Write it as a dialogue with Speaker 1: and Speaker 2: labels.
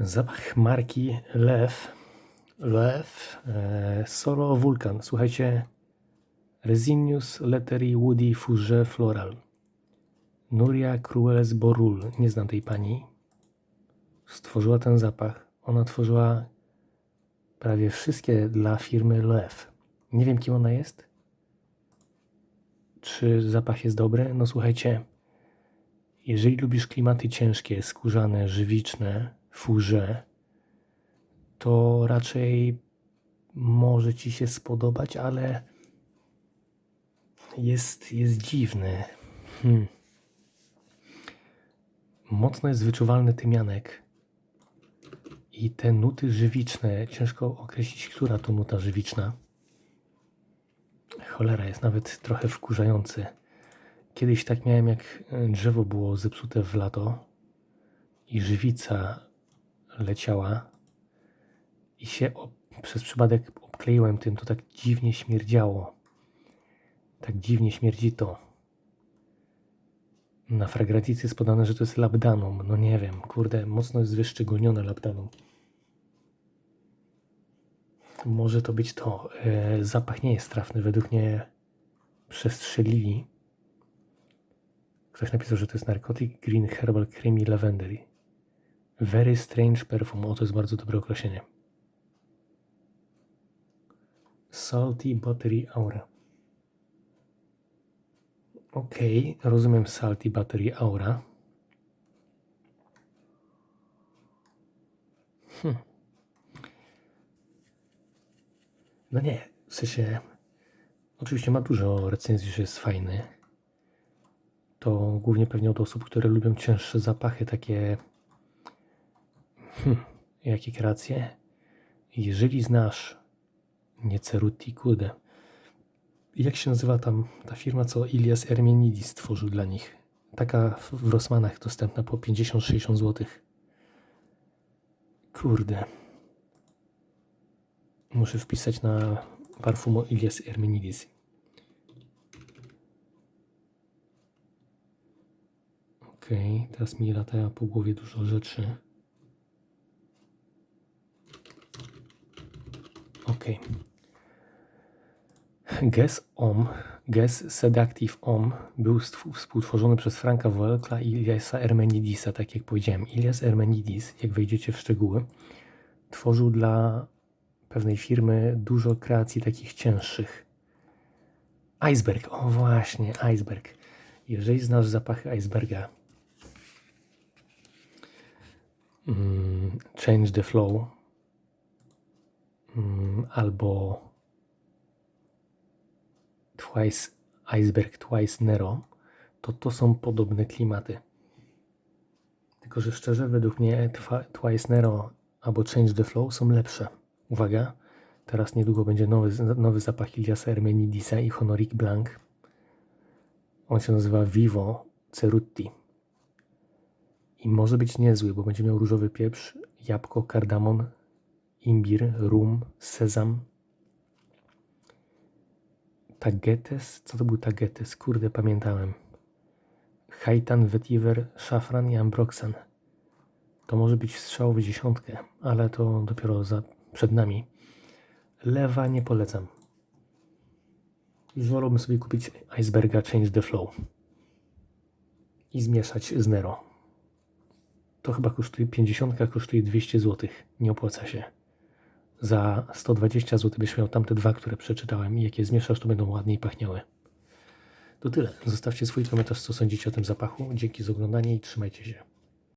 Speaker 1: Zapach marki Lew. Lew e, Solo Vulcan. Słuchajcie. Resinius Lettery Woody Fourré Floral. Nuria Cruels Borul. Nie znam tej pani. Stworzyła ten zapach. Ona tworzyła prawie wszystkie dla firmy Lew. Nie wiem kim ona jest. Czy zapach jest dobry? No słuchajcie. Jeżeli lubisz klimaty ciężkie, skórzane, żywiczne, furze, to raczej może ci się spodobać, ale jest, jest dziwny. Hmm. Mocno jest wyczuwalny tymianek i te nuty żywiczne, ciężko określić, która to nuta żywiczna. Cholera, jest nawet trochę wkurzający. Kiedyś tak miałem, jak drzewo było zepsute w lato i żywica leciała i się przez przypadek obkleiłem tym, to tak dziwnie śmierdziało. Tak dziwnie śmierdzi to. Na fragraticy jest podane, że to jest labdanum. No nie wiem, kurde, mocno jest wyszczególnione labdanum. Może to być to. E, zapach nie jest trafny. Według mnie przestrzelili. Ktoś napisał, że to jest Narcotic Green Herbal Creamy Lavender. Very Strange Perfume. O, to jest bardzo dobre określenie. Salty Battery Aura. Okej, rozumiem Salty Battery Aura. Hmm. No nie, w sensie, oczywiście ma dużo recenzji, że jest fajny. To głównie pewnie od osób, które lubią cięższe zapachy, takie hmm, jakie kreacje. Jeżeli znasz nie Ceruti, kurde. Jak się nazywa tam ta firma, co Ilias Ermenidis stworzył dla nich? Taka w Rossmanach dostępna po 50-60 zł. Kurde. Muszę wpisać na parfumo Ilias Ermenidis. Okej, teraz mi lata po głowie dużo rzeczy. Okej. Guess Om, Guess Seductive Om był współtworzony przez Franka Woelkla i Iliasa Ermenidisa, tak jak powiedziałem. Ilias Ermenidis, jak wejdziecie w szczegóły, tworzył dla pewnej firmy dużo kreacji takich cięższych. Iceberg, o właśnie, Iceberg. Jeżeli znasz zapachy Iceberga, mm, Change the Flow albo Twice Iceberg, Twice Nero, to to są podobne klimaty. Tylko, że szczerze, według mnie Twice Nero albo Change the Flow są lepsze. Uwaga, teraz niedługo będzie nowy, nowy zapach Iliasa Ermenidisa i Honoric Blanc. On się nazywa Vivo Cerutti. I może być niezły, bo będzie miał różowy pieprz, jabłko, kardamon, imbir, rum, sezam, Tagetes? Co to był Tagetes? Kurde, pamiętałem. Hajtan, Vetiver, Szafran i Ambroxan. To może być strzał w dziesiątkę, ale to dopiero za, przed nami. Lewa nie polecam. Już wolałbym sobie kupić Iceberga Change the Flow i zmieszać z Nero. To chyba kosztuje 50, kosztuje 200 zł. Nie opłaca się za 120 zł byś miał tamte dwa, które przeczytałem i jak je zmieszasz, to będą ładniej pachniały. To tyle. Zostawcie swój komentarz, co sądzicie o tym zapachu. Dzięki za oglądanie i trzymajcie się.